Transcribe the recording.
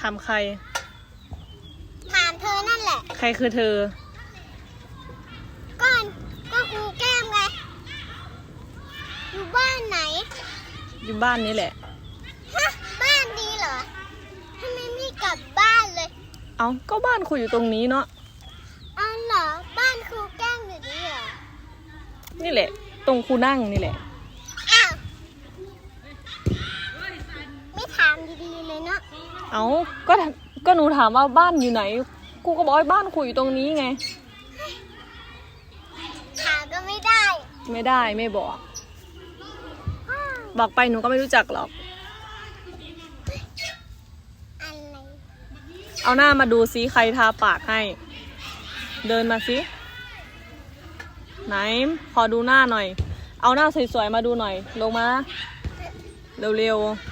ถามใคร ถามเธอนั่นแหละ ใครคือเธอก่อนก็ครูแก้มไง อยู่บ้านไหน อยู่บ้านนี้แหละ ฮะ บ้านดีเหรอทำไมไม่กลับบ้านเลย เอาก็บ้านคุยอยู่ตรงนี้เนาะ เอาเหรอ บ้านครูแก้มอยู่ดีเหรอ นี่แหละ ตรงครูนั่งนี่แหละ อ้าว ไม่ถามดีๆเลยเนาะ เอาก็ถก็หนูถามว่าบ้านอยู่ไหน กูก็บอกว่าบ้านคุยอยู่ตรงนี้ไงถามก็ไม่ได้ไม่ได้ไม่บอกอ้าวบอกไปหนูก็ไม่รู้จักหรอก อะไรเอาหน้ามาดูซิใครทาปากให้ เดินมาซิไหนขอดูหน้าหน่อย เอาหน้าสวยๆมาดูหน่อย ลงมา เร็วๆ